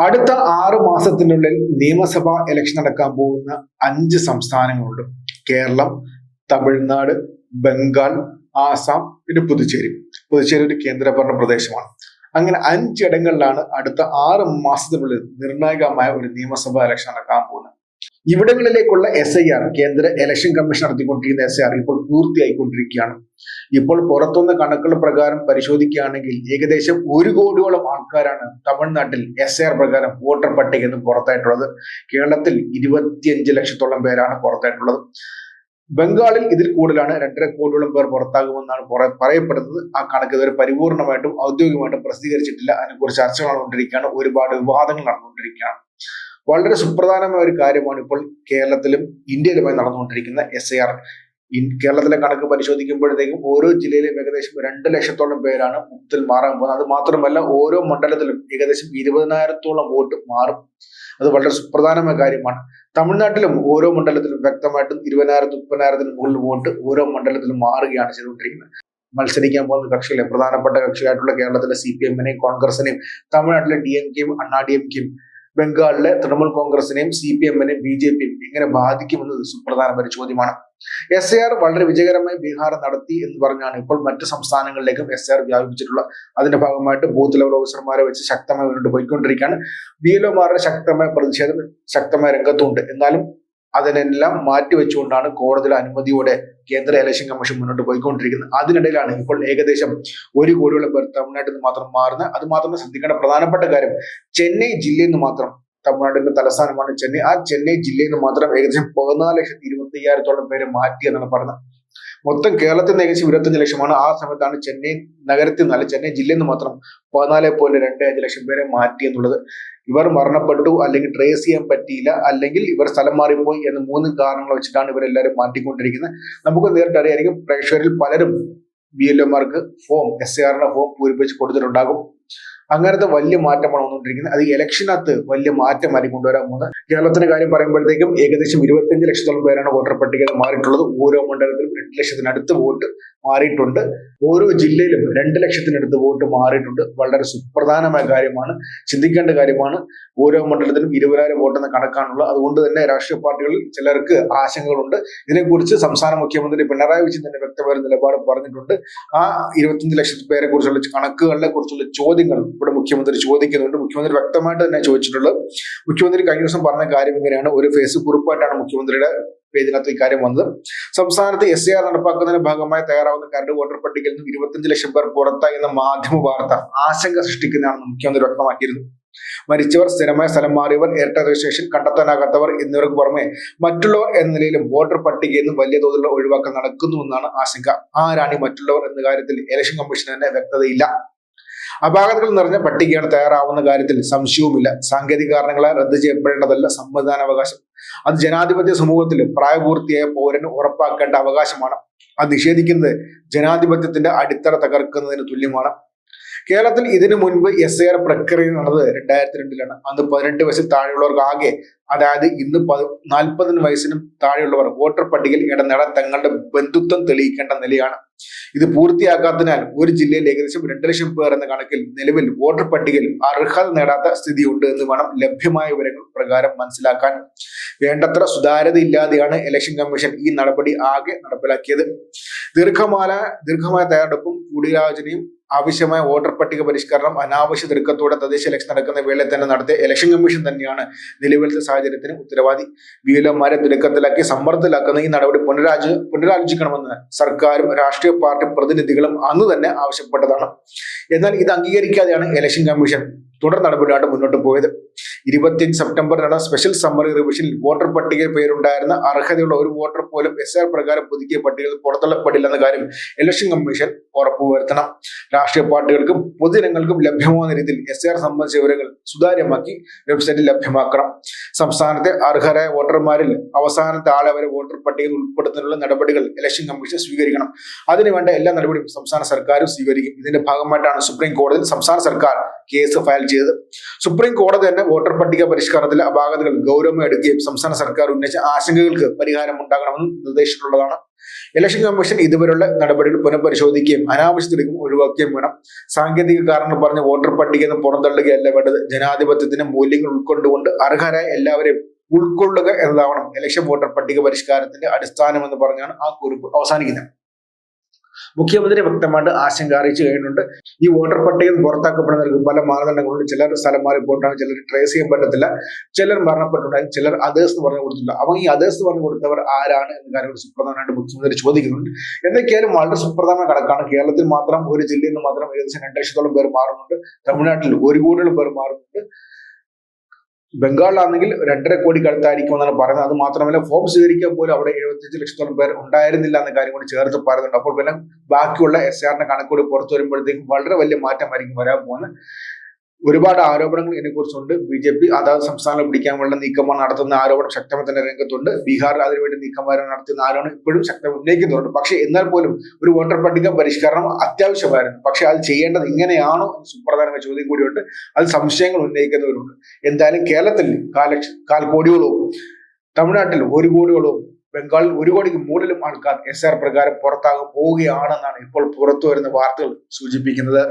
അടുത്ത ആറ് മാസത്തിനുള്ളിൽ നിയമസഭാ ഇലക്ഷൻ നടക്കാൻ പോകുന്ന അഞ്ച് സംസ്ഥാനങ്ങളുണ്ട്. കേരളം തമിഴ്നാട് ബംഗാൾ ആസാം പിന്നെ പുതുച്ചേരി. പുതുച്ചേരി ഒരു കേന്ദ്രഭരണ പ്രദേശമാണ്. അങ്ങനെ അഞ്ചിടങ്ങളിലാണ് അടുത്ത ആറ് മാസത്തിനുള്ളിൽ നിർണായകമായ ഒരു നിയമസഭാ ഇലക്ഷൻ നടക്കാൻ പോകുന്നത്. ഇവിടങ്ങളിലേക്കുള്ള എസ് ഐ ആർ കേന്ദ്ര ഇലക്ഷൻ കമ്മീഷൻ നടത്തിക്കൊണ്ടിരിക്കുന്ന എസ് ഐ ആർ ഇപ്പോൾ പൂർത്തിയായിക്കൊണ്ടിരിക്കുകയാണ്. ഇപ്പോൾ പുറത്തുനിന്ന് കണക്കുകൾ പ്രകാരം പരിശോധിക്കുകയാണെങ്കിൽ ഏകദേശം ഒരു കോടിയോളം ആൾക്കാരാണ് തമിഴ്നാട്ടിൽ എസ് ഐ ആർ പ്രകാരം വോട്ടർ പട്ടിക എന്ന് പുറത്തായിട്ടുള്ളത്. കേരളത്തിൽ ഇരുപത്തിയഞ്ച് ലക്ഷത്തോളം പേരാണ് പുറത്തായിട്ടുള്ളത്. ബംഗാളിൽ ഇതിൽ കൂടുതലാണ് രണ്ടര കോടിയോളം പേർ പുറത്താകുമെന്നാണ് പുറ- പറയപ്പെടുന്നത്. ആ കണക്ക് ഇതുവരെ പരിപൂർണമായിട്ടും ഔദ്യോഗികമായിട്ടും പ്രസിദ്ധീകരിച്ചിട്ടില്ല. അതിനെക്കുറിച്ച് ചർച്ചകൾ നടന്നുകൊണ്ടിരിക്കുകയാണ്. ഒരുപാട് വിവാദങ്ങൾ നടന്നുകൊണ്ടിരിക്കുകയാണ്. വളരെ സുപ്രധാനമായ ഒരു കാര്യമാണ് ഇപ്പോൾ കേരളത്തിലും ഇന്ത്യയിലുമായി നടന്നുകൊണ്ടിരിക്കുന്ന എസ് ഐ ആർ കേരളത്തിലെ കണക്ക് പരിശോധിക്കുമ്പോഴത്തേക്കും ഓരോ ജില്ലയിലും ഏകദേശം രണ്ട് ലക്ഷത്തോളം പേരാണ് മുക്തിൽ മാറാൻ പോകുന്നത്. അത് മാത്രമല്ല ഓരോ മണ്ഡലത്തിലും ഏകദേശം ഇരുപതിനായിരത്തോളം വോട്ട് മാറും. അത് വളരെ സുപ്രധാനമായ കാര്യമാണ്. തമിഴ്നാട്ടിലും ഓരോ മണ്ഡലത്തിലും വ്യക്തമായിട്ടും ഇരുപതിനായിരത്തി മുപ്പതിനായിരത്തിന് മുകളിൽ വോട്ട് ഓരോ മണ്ഡലത്തിലും മാറുകയാണ് ചെയ്തുകൊണ്ടിരിക്കുന്നത്. മത്സരിക്കാൻ പോകുന്ന കക്ഷികളെ പ്രധാനപ്പെട്ട കക്ഷിയായിട്ടുള്ള കേരളത്തിലെ സി പി എമ്മിനെയും കോൺഗ്രസിനെയും തമിഴ്നാട്ടിലെ ഡി എം കെയും അണ്ണാ ഡി എം കെയും ബംഗാളിലെ തൃണമൂൽ കോൺഗ്രസിനെയും സി പി എമ്മിനെയും ബി ജെ പിയും എങ്ങനെ ബാധിക്കുമെന്നത് സുപ്രധാനമായ ചോദ്യമാണ്. എസ് എ ആർ വളരെ വിജയകരമായി ബീഹാർ നടത്തി എന്ന് പറഞ്ഞാണ് ഇപ്പോൾ മറ്റ് സംസ്ഥാനങ്ങളിലേക്കും എസ് ആർ വ്യാപിച്ചിട്ടുള്ള അതിന്റെ ഭാഗമായിട്ട് ബൂത്ത് ലെവൽ ഓഫീസർമാരെ വെച്ച് ശക്തമായി മുന്നോട്ട് പോയിക്കൊണ്ടിരിക്കുകയാണ്. ബി എൽ ഒമാരുടെ ശക്തമായ പ്രതിഷേധം ശക്തമായ രംഗത്തുണ്ട്. എന്നാലും അതിനെല്ലാം മാറ്റിവെച്ചുകൊണ്ടാണ് കോടതിയുടെ അനുമതിയോടെ കേന്ദ്ര ഇലക്ഷൻ കമ്മീഷൻ മുന്നോട്ട് പോയിക്കൊണ്ടിരിക്കുന്നത്. അതിനിടയിലാണ് ഇപ്പോൾ ഏകദേശം ഒരു കോടിയോളം പേർ തമിഴ്നാട്ടിൽ നിന്ന് മാത്രം മാറുന്നത്. അത് മാത്രമല്ല ശ്രദ്ധിക്കേണ്ട പ്രധാനപ്പെട്ട കാര്യം ചെന്നൈ ജില്ലയിൽ നിന്ന് മാത്രം തമിഴ്നാടിന്റെ തലസ്ഥാനമാണ് ചെന്നൈ. ആ ചെന്നൈ ജില്ലയിൽ നിന്ന് മാത്രം ഏകദേശം പതിനാല് ലക്ഷത്തി ഇരുപത്തി അയ്യായിരത്തോളം പേരെ മാറ്റി എന്നാണ് പറഞ്ഞത് മൊത്തം കേരളത്തിൽ നിന്ന് ഏകദേശം ഇരുപത്തഞ്ച് ലക്ഷമാണ്. ആ സമയത്താണ് ചെന്നൈ നഗരത്തിൽ നിന്ന് അല്ല ചെന്നൈ ജില്ലയിൽ നിന്ന് മാത്രം പതിനാല് പോയിന്റ് രണ്ട് അഞ്ച് ലക്ഷം പേരെ മാറ്റി എന്നുള്ളത്. ഇവർ മരണപ്പെട്ടു അല്ലെങ്കിൽ ട്രേസ് ചെയ്യാൻ പറ്റിയില്ല. അല്ലെങ്കിൽ ഇവർ സ്ഥലം മാറിപ്പോയി എന്ന മൂന്ന് കാരണങ്ങൾ വെച്ചിട്ടാണ് ഇവരെല്ലാവരും മാറ്റിക്കൊണ്ടിരിക്കുന്നത്. നമുക്ക് നേരിട്ട് അറിയായിരിക്കും പ്രേക്ഷകരിൽ പലരും ബി എൽ എമാർക്ക് ഫോം എസ് എ ആറിന്റെ ഫോം പൂരിപ്പിച്ച് കൊടുത്തിട്ടുണ്ടാകും. അങ്ങനത്തെ വലിയ മാറ്റമാണ് വന്നുകൊണ്ടിരിക്കുന്നത്. അത് ഇലക്ഷനകത്ത് വലിയ മാറ്റമായി കൊണ്ടുവരാൻ പോകുന്നത്. കേരളത്തിന്റെ കാര്യം പറയുമ്പോഴത്തേക്കും ഏകദേശം ഇരുപത്തിയഞ്ച് ലക്ഷത്തോളം പേരാണ് വോട്ടർ പട്ടികയിൽ മാറിയിട്ടുള്ളത്. ഓരോ മണ്ഡലത്തിലും രണ്ട് ലക്ഷത്തിനടുത്ത് വോട്ട് മാറിയിട്ടുണ്ട്. ഓരോ ജില്ലയിലും രണ്ട് ലക്ഷത്തിനടുത്ത് വോട്ട് മാറിയിട്ടുണ്ട്. വളരെ സുപ്രധാനമായ കാര്യമാണ്. ചിന്തിക്കേണ്ട കാര്യമാണ് ഓരോ മണ്ഡലത്തിലും ഇരുപതിനായിരം വോട്ട് എന്ന കണക്കാണുള്ളത്. അതുകൊണ്ട് തന്നെ രാഷ്ട്രീയ പാർട്ടികളിൽ ചിലർക്ക് ആശങ്കകളുണ്ട്. ഇതിനെക്കുറിച്ച് സംസ്ഥാന മുഖ്യമന്ത്രി പിണറായി വിജയൻ തന്നെ വ്യക്തമായ നിലപാട് പറഞ്ഞിട്ടുണ്ട്. ആ ഇരുപത്തിയഞ്ച് ലക്ഷത്തി പേരെ കുറിച്ചുള്ള കണക്കുകളെ കുറിച്ചുള്ള ചോദ്യങ്ങൾ മുഖ്യമന്ത്രി ചോദിക്കുന്നുണ്ട്. മുഖ്യമന്ത്രി വ്യക്തമായിട്ട് തന്നെ ചോദിച്ചിട്ടുള്ളത്. മുഖ്യമന്ത്രി കഴിഞ്ഞ ദിവസം പറഞ്ഞ കാര്യം ഇങ്ങനെയാണ്. ഒരു ഫേസ്ബുക്ക് കുറിപ്പായിട്ടാണ് മുഖ്യമന്ത്രിയുടെ പേജിനകത്ത് ഇക്കാര്യം വന്നത്. സംസ്ഥാനത്ത് എസ് ആർ നടപ്പാക്കുന്നതിന്റെ ഭാഗമായി തയ്യാറാവുന്ന കരട് വോട്ടർ പട്ടികയിൽ നിന്ന് ഇരുപത്തിയഞ്ച് ലക്ഷം പേർ പുറത്തായി എന്ന മാധ്യമ വാർത്ത ആശങ്ക സൃഷ്ടിക്കുന്നതാണെന്ന് മുഖ്യമന്ത്രി വ്യക്തമാക്കിയിരുന്നു. മരിച്ചവർ സ്ഥിരമായ സ്ഥലം മാറിയവർ ഇരട്ട രജിസ്ട്രേഷൻ കണ്ടെത്താനാകാത്തവർ എന്നിവർക്ക് പുറമെ മറ്റുള്ളവർ എന്ന നിലയിലും വോട്ടർ പട്ടികയിൽ നിന്ന് വലിയ തോതിലുള്ള ഒഴിവാക്കൽ നടക്കുന്നുവെന്നാണ് ആശങ്ക. ആരാണ് മറ്റുള്ളവർ എന്ന കാര്യത്തിൽ ഇലക്ഷൻ കമ്മീഷന് തന്നെ വ്യക്തതയില്ല. അപാകതകൾ നിറഞ്ഞ പട്ടികയാണ് തയ്യാറാവുന്ന കാര്യത്തിൽ സംശയവുമില്ല. സാങ്കേതിക കാരണങ്ങളാൽ റദ്ദ് ചെയ്യപ്പെടേണ്ടതല്ല സമ്മതിദാനാവകാശം. അത് ജനാധിപത്യ സമൂഹത്തിൽ പ്രായപൂർത്തിയായ പൗരന് ഉറപ്പാക്കേണ്ട അവകാശമാണ്. അത് നിഷേധിക്കുന്നത് ജനാധിപത്യത്തിന്റെ അടിത്തറ തകർക്കുന്നതിന് തുല്യമാണ്. കേരളത്തിൽ ഇതിനു മുൻപ് എസ് ഐ ആർ പ്രക്രിയ നടന്നത് രണ്ടായിരത്തി രണ്ടിലാണ് അന്ന് പതിനെട്ട് വയസ്സിൽ താഴെയുള്ളവർക്ക് ആകെ അതായത് ഇന്ന് പത് നാൽപ്പതിന് വയസ്സിനും താഴെയുള്ളവർ വോട്ടർ പട്ടികയിൽ ഇടനേടാൻ തങ്ങളുടെ ബന്ധുത്വം തെളിയിക്കേണ്ട നിലയാണ്. ഇത് പൂർത്തിയാക്കാത്തതിനാൽ ഒരു ജില്ലയിൽ ഏകദേശം രണ്ട് ലക്ഷം പേർ എന്ന കണക്കിൽ നിലവിൽ വോട്ടർ പട്ടികയിൽ അർഹത നേടാത്ത സ്ഥിതിയുണ്ട് എന്ന് വേണം ലഭ്യമായ വിവരങ്ങൾ പ്രകാരം മനസ്സിലാക്കാൻ. വേണ്ടത്ര സുതാര്യത ഇല്ലാതെയാണ് ഇലക്ഷൻ കമ്മീഷൻ ഈ നടപടി ആകെ നടപ്പിലാക്കിയത്. ദീർഘമായ ദീർഘമായ തയ്യാറെടുപ്പും കൂടിയാലോചനയും ആവശ്യമായ വോട്ടർ പട്ടിക പരിഷ്കരണം അനാവശ്യ തിടുക്കത്തോടെ തദ്ദേശ ഇലക്ഷൻ നടക്കുന്ന വേളയിൽ തന്നെ നടത്തിയ ഇലക്ഷൻ കമ്മീഷൻ തന്നെയാണ് നിലവിലത്തെ സാഹചര്യത്തിന് ഉത്തരവാദി. ബി എൽ എമാരെ സമ്മർദ്ദത്തിലാക്കുന്ന ഈ നടപടി പുനരാജ് പുനരാലോചിക്കണമെന്ന് സർക്കാരും രാഷ്ട്രീയ പാർട്ടി പ്രതിനിധികളും അന്ന് തന്നെ ആവശ്യപ്പെട്ടതാണ്. എന്നാൽ ഇത് അംഗീകരിക്കാതെയാണ് ഇലക്ഷൻ കമ്മീഷൻ തുടർ നടപടിയായിട്ട് മുന്നോട്ട് പോയത്. ഇരുപത്തിയഞ്ച് സെപ്റ്റംബർ നടന്ന സ്പെഷ്യൽ സമ്മറി റിവിഷനിൽ വോട്ടർ പട്ടികയിൽ പേരുണ്ടായിരുന്ന അർഹതയുള്ള ഒരു വോട്ടർ പോലും എസ് ആർ പ്രകാരം പുതുക്കിയ പട്ടികയിൽ പുറത്തള്ളപ്പെടില്ലെന്ന കാര്യം ഇലക്ഷൻ കമ്മീഷൻ ഉറപ്പുവരുത്തണം രാഷ്ട്രീയ പാർട്ടികൾക്കും പൊതുജനങ്ങൾക്കും ലഭ്യമാകുന്ന രീതിയിൽ എസ് ആർ സംബന്ധിച്ച വിവരങ്ങൾ സുതാര്യമാക്കി വെബ്സൈറ്റിൽ ലഭ്യമാക്കണം. സംസ്ഥാനത്തെ അർഹരായ വോട്ടർമാരിൽ അവസാനത്തെ ആളെ വരെ വോട്ടർ പട്ടികയിൽ ഉൾപ്പെടുത്തുന്നതിനുള്ള നടപടികൾ ഇലക്ഷൻ കമ്മീഷൻ സ്വീകരിക്കണം. അതിനുവേണ്ട എല്ലാ നടപടിയും സംസ്ഥാന സർക്കാരും സ്വീകരിക്കും. ഇതിന്റെ ഭാഗമായിട്ടാണ് സുപ്രീം കോടതിയിൽ സംസ്ഥാന സർക്കാർ കേസ് ഫയൽ ചെയ്തത് സുപ്രീം കോടതി തന്നെ വോട്ടർ പട്ടിക പരിഷ്കാരത്തിലെ അപാകതകൾ ഗൗരവമായി എടുക്കുകയും സംസ്ഥാന സർക്കാർ ഉന്നയിച്ച ആശങ്കകൾക്ക് പരിഹാരം ഉണ്ടാകണമെന്ന് നിർദ്ദേശിച്ചിട്ടുള്ളതാണ്. ഇലക്ഷൻ കമ്മീഷൻ ഇതുവരെയുള്ള നടപടികൾ പുനഃപരിശോധിക്കുകയും അനാവശ്യത്തിലേക്കും ഒഴിവാക്കുകയും വേണം. സാങ്കേതിക കാരണങ്ങൾ പറഞ്ഞ് വോട്ടർ പട്ടിക എന്ന് പുറന്തള്ളുകയല്ല വേണ്ടത്. ജനാധിപത്യത്തിന്റെ മൂല്യങ്ങൾ ഉൾക്കൊണ്ടുകൊണ്ട് അർഹരായ എല്ലാവരെയും ഉൾക്കൊള്ളുക എന്നതാവണം ഇലക്ഷൻ വോട്ടർ പട്ടിക പരിഷ്കാരത്തിന്റെ അടിസ്ഥാനം എന്ന് പറഞ്ഞാണ് ആ കുറിപ്പ് അവസാനിക്കുന്നത്. മുഖ്യമന്ത്രി വ്യക്തമായിട്ട് ആശങ്ക അറിയിച്ചു കഴിഞ്ഞിട്ടുണ്ട്. ഈ വോട്ടർ പട്ടികയിൽ പുറത്താക്കപ്പെടുന്നവർക്ക് പല മാനദണ്ഡങ്ങളുണ്ട്. ചിലർ സ്ഥലം മാറിപ്പോയിട്ടാണ് ചിലർ ട്രേസ് ചെയ്യാൻ പറ്റത്തില്ല. ചിലർ മരണപ്പെട്ടിട്ടുണ്ടായി ചിലർ അതേഴ്സ് എന്ന് പറഞ്ഞു കൊടുത്തില്ല അപ്പോൾ ഈ അതേഴ്സ് പറഞ്ഞു കൊടുത്തവർ ആരാണ് എന്ന കാര്യം സുപ്രധാനമായിട്ട് മുഖ്യമന്ത്രി ചോദിക്കുന്നുണ്ട്. എന്തൊക്കെയാലും വളരെ സുപ്രധാന കണക്കാണ്. കേരളത്തിൽ മാത്രം ഒരു ജില്ലയിൽ നിന്ന് മാത്രം ഏകദേശം രണ്ട് ലക്ഷത്തോളം പേർ മാറുന്നുണ്ട്. തമിഴ്നാട്ടിൽ ഒരു കോടിയോളം പേർ മാറുന്നുണ്ട്. ബംഗാളിലാണെങ്കിൽ രണ്ടര കോടി കടുത്തായിരിക്കും എന്നാണ് പറയുന്നത്. അത് മാത്രമല്ല ഫോം സ്വീകരിക്കാൻ പോലും അവിടെ എഴുപത്തിയഞ്ച് ലക്ഷത്തോളം പേർ ഉണ്ടായിരുന്നില്ല എന്ന കാര്യം കൂടി ചേർത്ത് പറയുന്നുണ്ട്. അപ്പോൾ പിന്നെ ബാക്കിയുള്ള എസ് ആറിന്റെ കണക്കുകൂടി പുറത്തു വരുമ്പോഴത്തേക്കും വളരെ വലിയ മാറ്റമായിരിക്കും വരാൻ പോകുന്നത്. ഒരുപാട് ആരോപണങ്ങൾ ഇതിനെക്കുറിച്ചുണ്ട്. ബി ജെ പി അതാത് സംസ്ഥാനങ്ങൾ പിടിക്കാനുള്ള നീക്കമാണ് നടത്തുന്ന ആരോപണം ശക്തമായി തന്നെ രംഗത്തുണ്ട്. ബീഹാറിൽ അതിനുവേണ്ടി നീക്കമാരെ നടത്തുന്ന ആരോപണം ഇപ്പോഴും ശക്തമായി ഉന്നയിക്കുന്നുണ്ട്. പക്ഷേ എന്നാൽ പോലും ഒരു വോട്ടർ പട്ടിക പരിഷ്കരണം അത്യാവശ്യമായിരുന്നു. പക്ഷേ അത് ചെയ്യേണ്ടത് ഇങ്ങനെയാണോ എന്ന് സുപ്രധാനമായ ചോദ്യം കൂടിയുണ്ട്. അത് സംശയങ്ങൾ ഉന്നയിക്കുന്നവരുണ്ട്. എന്തായാലും കേരളത്തിൽ കാലക്ഷ കാൽ കോടികളവും തമിഴ്നാട്ടിൽ ഒരു കോടിയോളവും ബംഗാളിൽ ഒരു കോടിക്ക് മുകളിലും ആൾക്കാർ എസ് ആർ പ്രകാരം പുറത്താകാൻ പോവുകയാണെന്നാണ് ഇപ്പോൾ പുറത്തു വരുന്ന വാർത്തകൾ സൂചിപ്പിക്കുന്നത്.